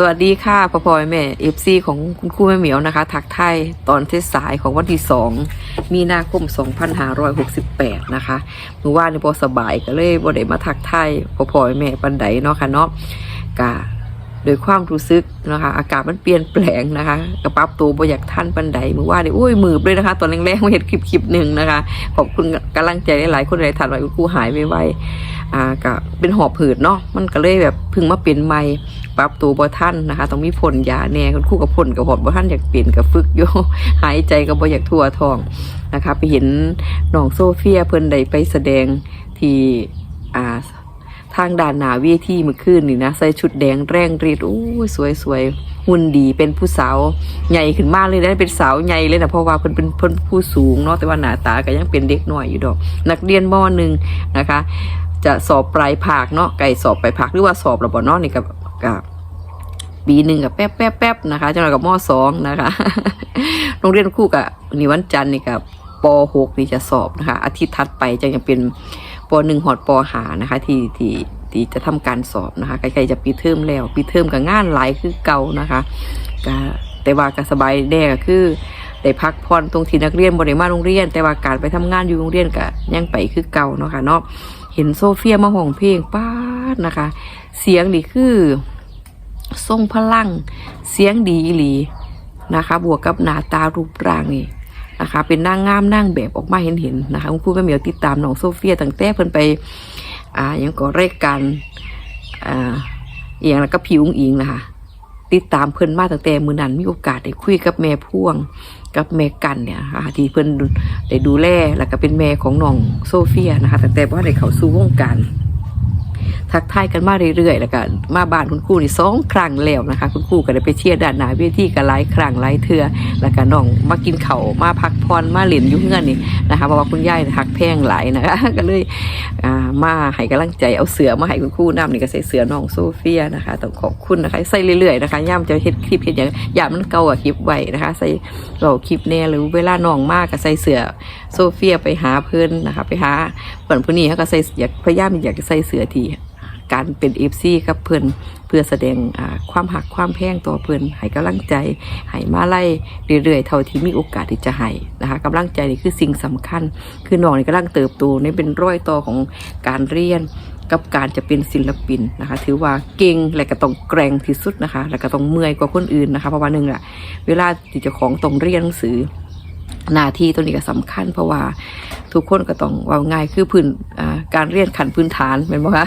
สวัสดีค่ะพ่อพ่อแม่เอฟซีของคุณครูแม่เหมียวนะคะทักไทยตอนเทศสายของวันที่สองมีนาคม 2568 นะคะเมื่าในพอสบายก็เลยบ่ได้มาทักไทยพ่อพ่อแม่ปันไดเนาะค่ะเนาะกะโดยความรู้สึกนะคะอากาศมันเปลี่ยนแปลงนะคะกระปับตัวบอยากท่านปันไดมือวานนี่โอ้ยมือเลยนะคะ ตอนแรกๆมาเห็นคลิปคลิปหนึ่งนะคะขอบคุณกำลังใจหลายๆคนหลายท่านว่าคุณครูหายไวๆอ่าก็เป็นหอบผืดเนาะมันก็เลยแบบพึ่งมาเป็นใหม่ ปรับตัวบ่ท่านนะคะ ต้องมีผลยาแน่คุณครู่กับผลกับหอดบ่ท่านอยากเปลี่ยนกับฝึกอยู่หายใจกับบ่อยากทั่วทองนะคะ ไปเห็นน้องโซเฟียเพิ่นไดไปแสดงที่อ่าทางด่านหนาเวทีเมื่อคืนนี่นะใส่ชุดแดงแรงรีดโอ้ยสวยสวยหุ่นดีเป็นผู้สาวใหญ่ขึ้นมากเลยนะเป็นสาวใหญ่เลยนะเพราะว่าเพิ่นเป็นเพิ่นผู้สูงเนาะแต่ว่าหน้าตาก็ยังเป็นเด็กน้อยอยู่ดอก นักเรียนมหนึ่งนะคะ จะสอบปลายภาคเนาะไก่สอบปลายภาคหรือว่าสอบระบบเนาะนี่กับ กับปีหนึ่งกับแป๊บแป๊บแป๊บนะคะจังหวะกับมสองนะคะโรงเรียนคู่กับนี่วันจันทร์นี่กับปหกนี่จะสอบนะคะ อาทิตย์ถัดไปจะยังเป็นปหนึ่งหอดปหานะคะ ที่ที่ที่จะทำการสอบนะคะใกล้ๆจะปีเทอมแล้วปีเทอมกับงานหลายคือเก่านะคะก็แต่ว่าก็สบายแน่ก็คือได้พักผ่อนตรงที่นักเรียนบริมาโรงเรียน แต่ว่าการไปทำงานอยู่โรงเรียนก็ยังไปคือเก่าเนาะค่ะเนาะเห็นโซเฟียมาห้องเพลงป้า ดนะคะ เสียงนี่คือทรงพลัง เสียงดีอีหลีนะคะ บวกกับหน้าตารูปร่างนี่นะคะ เป็นนางงามนางแบบออกมาเห็นเห็นๆนะคะคุณครูแม่เหมียวติดตามน้องโซเฟียตั้งแต่เพิ่นไปอ่ายังก็รายการอ่าอย่างแล้วก็ผิวอุ้งอิงนะคะติดตามเพิ่นมาตั้งแต่มือนั้นมีโอกาสได้คุยกับแม่พ่วงกับแม่กันเนี่ยค่ะที่เพิ่นได้ดูแลแล้วก็เป็นแม่ของน้องโซเฟียนะคะตั้งแต่ว่าได้เข้าสู่วงการ ทักทายกันมาเรื่อยๆแล้วก็มาบ้านคุณครูนี่สองครั้งแล้วนะคะ คุณครูก็ได้ไปเชียร์ด้านหน้าเวทีกันหลายครั้งหลายเทือแล้วก็น้องมากินเขามาพักผ่อนมาเล่นอยู่งเฮือนนี่นะคะเพราะว่าคุณยายหักแพงหลายนะคะก็เลยมาให้กำลังใจเอาเสือมาให้คุณครูน้ำนี่ก็ใส่เสือน้องโซเฟียนะคะต้องขอบคุณนะคะใส่เรื่อยๆนะคะย่ามจะเฮ็ดคลิปเฮ็ดอย่างย่ามมันเก่าอะคลิปไว้นะคะใส่เราคลิปแน่หรือเวลาน้องมากก็ใส่เสือโซเฟียไปหาเพื่อนนะคะไปหาเพื่อนผู้นี้เขาก็ใส่อยากพยายามอยากจะใส่เสือที การเป็นเอฟซีกับเพื่อนเพื่อแสดงความหักความแพงต่อเพื่อนให้กำลังใจให้มาไล่เรื่อยๆ เท่าที่มีโอกาสที่จะให้นะคะกำลังใจนี่คือสิ่งสำคัญ คือน้องนี่กำลังเติบโตนี่เป็นร้อยต่อของการเรียนกับการจะเป็นศิลปินนะคะ ถือว่าเก่งและก็ต้องแกร่งที่สุดนะคะ และก็ต้องเมื่อยกว่าคนอื่นนะคะเพราะว่าหนึ่งอะเวลาที่จะของต้องเรียนหนังสือ หน้าที่ตัวนี้ก็สำคัญเพราะว่าทุกคนก็ต้องว่าง่ายคือพื้นการเรียนขันพื้นฐานเป็นบ่คะ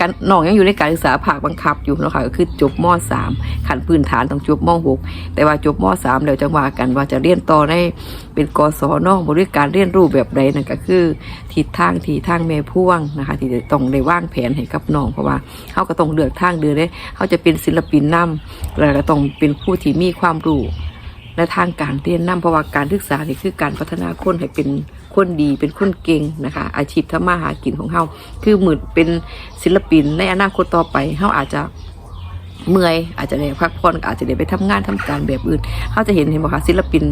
การน้องยังอยู่ในการศึกษาภาคบังคับอยู่เนาะค่ะก็คือจบม .3 ขันพื้นฐานต้องจบม .6 แต่ว่าจบม .3 แล้วจะว่ากันว่าจะเรียนต่อในเป็นกศนบริการเรียนรู้แบบใดนั่นก็คือทิศทางที่ทางแม่พ่วงนะคะที่จะต้องได้วางแผนให้กับน้องเพราะว่าเขาก็ต้องเลือกทางเดินได้เขาจะเป็นศิลปินนำแล้วก็ต้องเป็นผู้ที่มีความรู้ และทางการเรียนนำเพราะว่าการศึกษานี่คือการพัฒนาคนให้เป็นคนดีเป็นคนเก่งนะคะ อาชีพทำมาหากินของเฮาคือเหมือนเป็นศิลปินในอนาคตต่อไปเฮาอาจจะเมื่อยอาจจะได้พักผ่อนอาจจะได้ไปทำงานทำการแบบอื่นเฮาจะเห็นเห็นบ่คะศิลปิน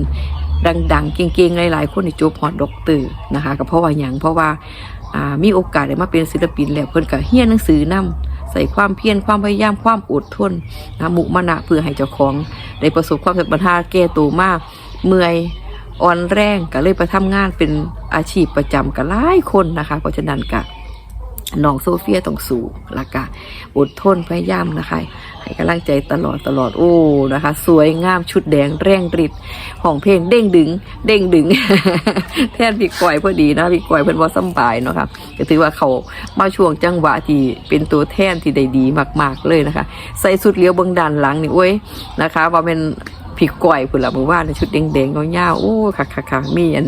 ดังๆ เก่งๆ หลายๆ คนที่จบฮอดด็อกเตอร์นะคะก็เพราะว่าหยังเพราะว่า มีโอกาสได้มาเป็นศิลปินแล้วเพิ่นก็เฮียนหนังสือนํใส่ความเพียรความพยายามความอดทนนะมุมานะเพื่อให้เจ้าของ ได้ประสบความสำเร็จแก่ตัวมาก เมื่อยอ่อนแรงก็เลยไปทำงานเป็นอาชีพประจำกับหลายคนนะคะ เพราะฉะนั้นก็ น้องโซเฟียต้องสู้ละก็อดทนพยายามนะคะ ให้กำลังใจตลอดตลอดโอ้นะคะ สวยงามชุดแดงแรงริดของเพลงเด้งดึง เด้งดึง แทนพี่ก้อยพอดีนะพี่ก้อยเพิ่นว่าสบายเนาะค่ะก็ถือว่าเขามาช่วงจังหวะที่เป็นตัวแทนที่ได้ดีมาก ๆเลยนะคะ ใส่สุดเลี้ยวเบางด้านหลังนี่โอ้ยนะคะ ว่าเป็น พี่ก้อยพุ่นละมือว่าในชุดแดงๆยาวๆโอ้ค่ะค่ะค่ะมีอัน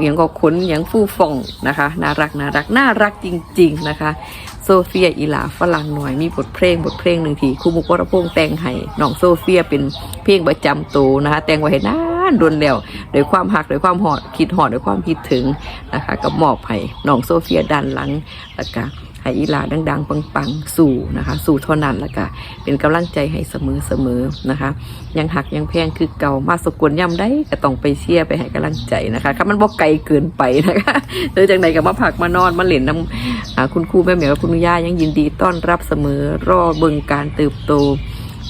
อยังก็ขนอยังฟูฟ่องนะคะ น่ารักน่ารักน่ารักจริง ๆนะคะ โซเฟียอีหลาฝรั่งหน่อยมีบทเพลงบทเพลงหนึ่งที่ครูมุกวรพงษ์แต่งให้น้องโซเฟียเป็นเพลงประจำตัวนะคะ แต่งไว้ให้นานดนแล้วโดวยความหักโดวยความหอดคิดหอดโดวยความคิดถึงนะคะกับมอบให้น้องโซเฟียด้านหลังแล้วก็ ให้อีหลาดัง ๆ ปังๆ สู่นะคะ สู่เท่านั้นแล้วก็เป็นกำลังใจให้เสมอๆนะคะ ยังหักยังแพงคือเก่ามาสกลย่ำได้ก็ต้องไปเชียร์ไปให้กำลังใจนะคะถ้ามันบ่ไกลเกินไปนะคะเดินจากไหนก็มาผักมานอนมาเล่นน้ำคุณครูแม่เหมียวคุณย่ายังยินดีต้อนรับเสมอรอเบิ่งการเติบโต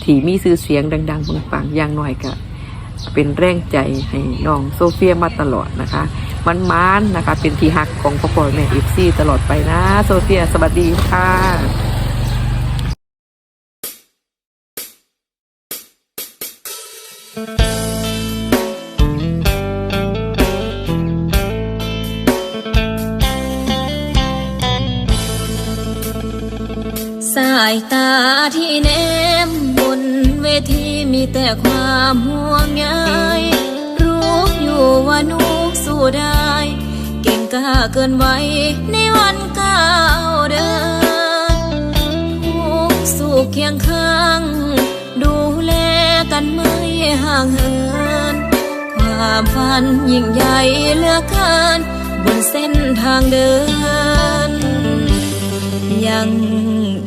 ที่มีชื่อเสียงดัง ๆปังๆอย่างน้อยก็เป็นแรงใจให้น้องโซเฟียมาตลอดนะคะ มันมานๆนะคะ เป็นที่หักของพ่อพ่อแม่เอฟซีตลอดไปนะ โซเฟียสวัสดีค่ะสายตาที่แนมบนเวทีมีแต่ความห่วงใยรู้อยู่ว่าห นูสู้ได้ เก่งกล้าเกินไว้ในวันก้าวเดินทุกสุขเคียงข้าง ดูแลกันไม่ห่างเหิน ความฝันยิ่งใหญ่เหลือเกิน บนเส้นทางเดิน ยัง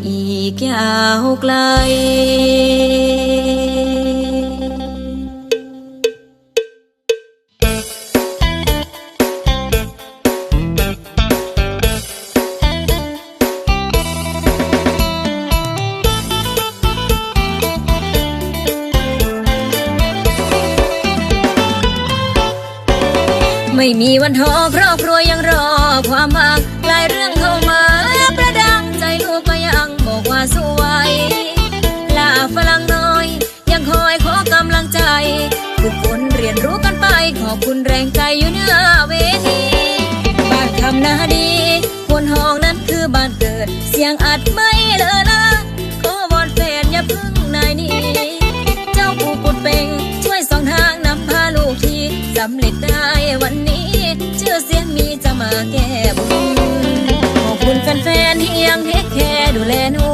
อีกยาวไกล ไม่มีวันท้อครอบครัวยังรอความหวังหลายเรื่องเข้ามาประดังใจลูกก็ยังบอกว่าสวยลาฝรั่งน้อย ยังคอยขอกำลังใจทุกคนเรียนรู้กันไปขอบคุณแรงใจอยู่เนื้อ วันนี้ ชื่อเสียงมีจะมาแก้บุญขอบคุณแฟนๆที่ยังเทคแคร์ดูแลหนู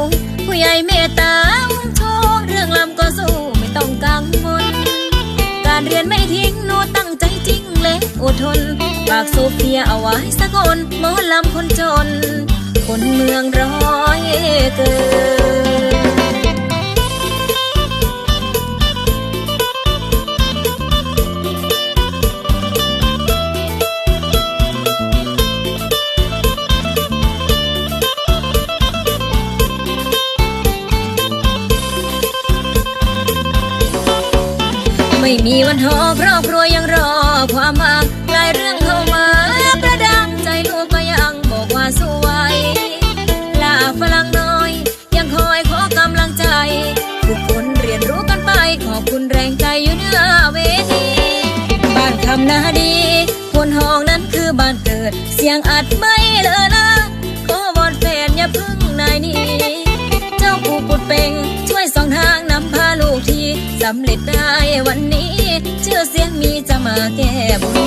ผู้ใหญ่เมตตาอุ้มโชว์เรื่องลำก็สู้ไม่ต้องกังวลการเรียนไม่ทิ้งหนูตั้งใจจริงเล็กอดทนฝากโซเฟียเอาไว้สักคนหมอลำคนจน คนเมืองร้อยเกิน ม่มีวันท้อครอบครัวยังรอความหวังหลายเรื่องเข้ามาประดังใจลูกก็ยังบอกว่าสู้ไหวลาฝรั่งน้อย ยังคอยขอกำลังใจ ทุกคนเรียนรู้กันไป ขอบคุณแรงใจอยู่หน้าเวทีบ้านคำนาดี คนห้องนั้นคือบ้านเกิด เสียงอัดไม่เลอะนะขอวอนแฟนอย่าพึ่งนายหนี้เจ้าผู้ปุดเป่งช่วยสองทางนำพาลูกทีสำเร็จได้วันนี้ แก้บุญ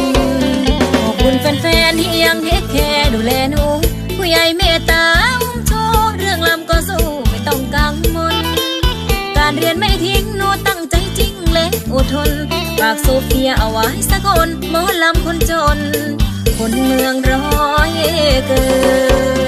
ขอบคุณแฟนๆที่ยังเทคแคร์ดูแลหนู ผู้ใหญ่เมตตาอุ้มโชว์เรื่องลำก็สู้ไม่ต้องกังวลการเรียนไม่ทิ้งหนูตั้งใจจริงเล็กอดทนฝากโซเฟียเอาไว้สักคนหมอลำคนจน คนเมืองร้อยเกิน